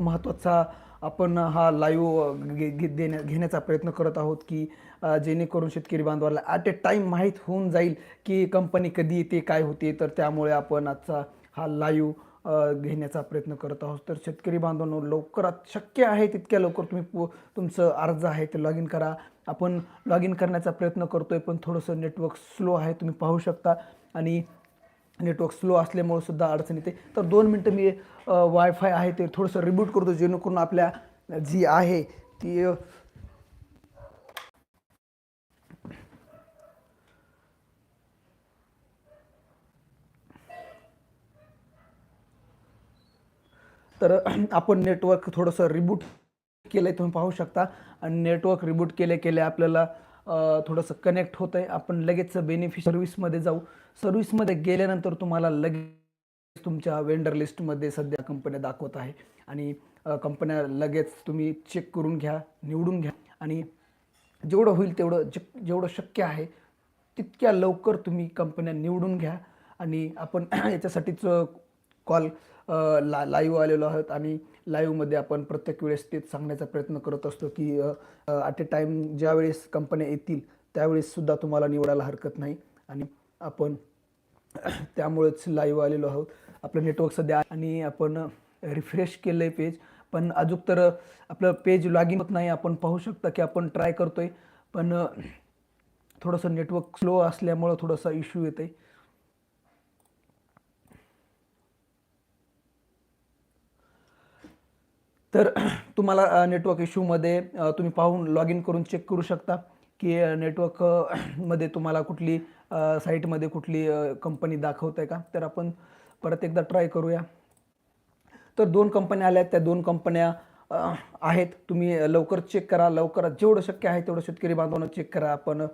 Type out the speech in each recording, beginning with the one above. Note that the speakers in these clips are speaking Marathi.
महत्त्वाचा आपण हा लाईव्ह घे घे- देण्या घेण्याचा प्रयत्न करत आहोत की जेणेकरून शेतकरी बांधवाला ॲट ए टाईम माहीत होऊन जाईल की कंपनी कधी येते काय होते. तर त्यामुळे आपण आजचा हा लाईव्ह घेण्याचा प्रयत्न करत आहोत. तर शेतकरी बांधवांनो लवकरात शक्य आहे तितक्या लवकर तुम्ही पो तुमचं अर्ज आहे ते लॉग इन करा. आपण लॉग इन करण्याचा प्रयत्न करतो आहे पण थोडंसं नेटवर्क स्लो आहे तुम्ही पाहू शकता. आणि नेटवर्क स्लो असल्यामुळे सुद्धा अडचण येते. तर दोन मिनटं मी वायफाय आहे ते थोडंसं रिबूट करतो जेणेकरून आपल्या जी आहे ती तर आपण नेटवर्क थोडंसं रिबूट केलं आहे तुम्ही पाहू शकता. आणि नेटवर्क रिबूट केले केले आपल्याला थोडंसं कनेक्ट होतं आहे आपण लगेच बेनिफिट सर्व्हिसमध्ये जाऊ. सर्व्हिसमध्ये गेल्यानंतर तुम्हाला लगेच तुमच्या वेंडर लिस्टमध्ये सध्या कंपन्या दाखवत आहे. आणि कंपन्या लगेच तुम्ही चेक करून घ्या निवडून घ्या. आणि जेवढं होईल तेवढं जे जेवढं शक्य आहे तितक्या लवकर तुम्ही कंपन्या निवडून घ्या. आणि आपण याच्यासाठीच कॉल ला लाईव्ह आलेलो आहोत आणि लाईव्हमध्ये आपण प्रत्येक वेळेस तेच सांगण्याचा प्रयत्न करत असतो की ॲट ए टाईम ज्यावेळेस कंपन्या येतील त्यावेळेससुद्धा तुम्हाला निवडायला हरकत नाही. आणि आपण त्यामुळेच लाईव्ह आलेलो आहोत. आपलं नेटवर्क सध्या आणि आपण रिफ्रेश केलं आहे पेज पण अजून तर आपलं पेज लॉग इन होत नाही. आपण पाहू शकता की आपण ट्राय करतोय. पण थोडंसं नेटवर्क स्लो असल्यामुळं थोडासा इश्यू येते तर तुम्हाला नेटवर्क इश्यूमध्ये तुम्ही पाहून लॉग इन करून चेक करू शकता की नेटवर्क मध्ये तुम्हाला कुठली साईटमध्ये कुठली कंपनी दाखवत आहे का? तर आपण परत एकदा ट्राय करूया. तर दोन कंपन्या आल्या आहेत त्या दोन कंपन्या आहेत. तुम्ही लवकर चेक करा. लवकरात जेवढं शक्य आहे तेवढं शेतकरी बांधवांना चेक करा. आपण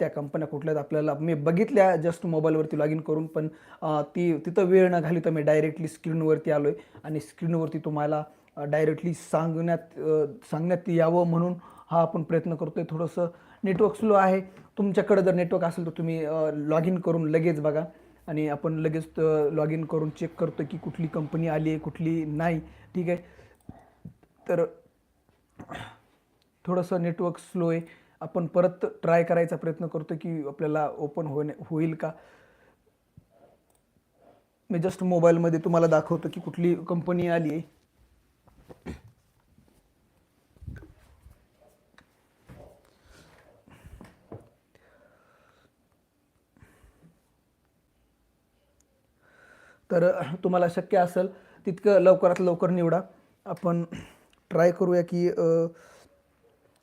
त्या कंपन्या कुठल्या आहेत आपल्याला मी बघितल्या जस्ट मोबाईलवरती लॉग इन करून पण ती तिथं वेळ न घाली तर मी डायरेक्टली स्क्रीनवरती आलो आहे आणि स्क्रीनवरती तुम्हाला डायरेक्टली सांगण्यात सांगण्यात यावं म्हणून हा आपण प्रयत्न करतोय. थोडंसं नेटवर्क स्लो आहे. तुमच्याकडे जर नेटवर्क असेल तर तुम्ही लॉग इन करून लगेच बघा. आणि आपण लगेच लॉग इन करून चेक करतो की कुठली कंपनी आली आहे कुठली नाही. ठीक आहे? तर थोडंसं नेटवर्क स्लो आहे. आपण परत ट्राय करायचा प्रयत्न करतो की आपल्याला ओपन होणे होईल का? मी जस्ट मोबाईलमध्ये तुम्हाला दाखवतो की कुठली कंपनी आली आहे. तर तुम्हाला शक्य असेल तितकं लवकरात लवकर निवडा. आपण ट्राय करूया की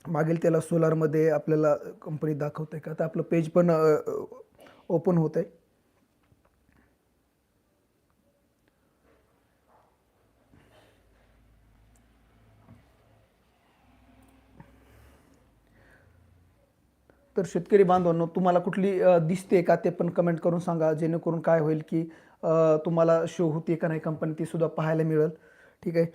मागील त्याला सोलारमध्ये आपल्याला कंपनी दाखवते का? तर आपलं पेज पण ओपन होत आहे तर शेतकरी बांधवांनो तुम्हाला कुठली दिसते का ते पण कमेंट करून सांगा जेणेकरून काय होईल की तुम्हाला शो होते का नाही कंपनी ती सुद्धा पाहायला मिळेल. ठीक आहे?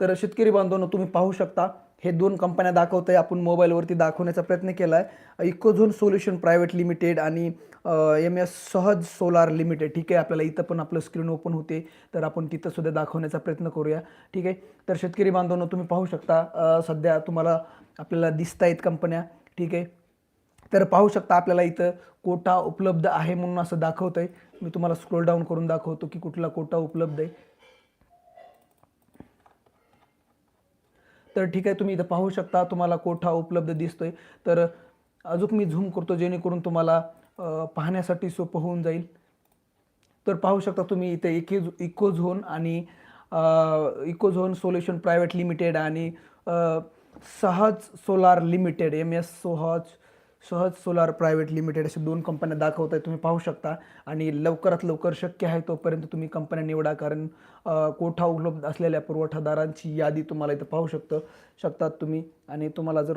तर शेतकरी बांधवांनो तुम्ही पाहू शकता हे दोन कंपन्या दाखवत आहे आपण मोबाईलवरती दाखवण्याचा प्रयत्न केला आहे इकोझोन सोल्युशन प्रायव्हेट लिमिटेड आणि M S Sahaj solar limited. ठीक आहे आपल्याला इथं पण आपलं स्क्रीन ओपन होते तर आपण तिथंसुद्धा दाखवण्याचा प्रयत्न करूया. ठीक आहे तर शेतकरी बांधवांनो तुम्ही पाहू शकता सध्या तुम्हाला आपल्याला दिसत आहेत कंपन्या ठीक आहे तर पाहू शकता आपल्याला इथं कोटा उपलब्ध आहे म्हणून असं दाखवतं आहे मी तुम्हाला स्क्रोल डाऊन करून दाखवतो की कुठला कोटा उपलब्ध आहे. तर ठीक आहे तुम्ही इथं पाहू शकता तुम्हाला कोठा उपलब्ध दिसतोय. तर अजून मी झूम करतो जेणेकरून तुम्हाला पाहण्यासाठी सोपं होऊन जाईल. तर पाहू शकता तुम्ही इथे इके इकोझोन आणि इकोझोन सोल्युशन प्रायव्हेट लिमिटेड आणि Sahaj solar limited M S सोहज Sahaj solar private limited असे दोन कंपन्या दाखवत आहे तुम्ही पाहू शकता. आणि लवकरात लवकर शक्य आहे तोपर्यंत तुम्ही कंपन्या निवडा कारण कोठा उपलब्ध असलेल्या पुरवठादारांची यादी तुम्हाला इथं पाहू शकतं शकतात तुम्ही. आणि तुम्हाला जर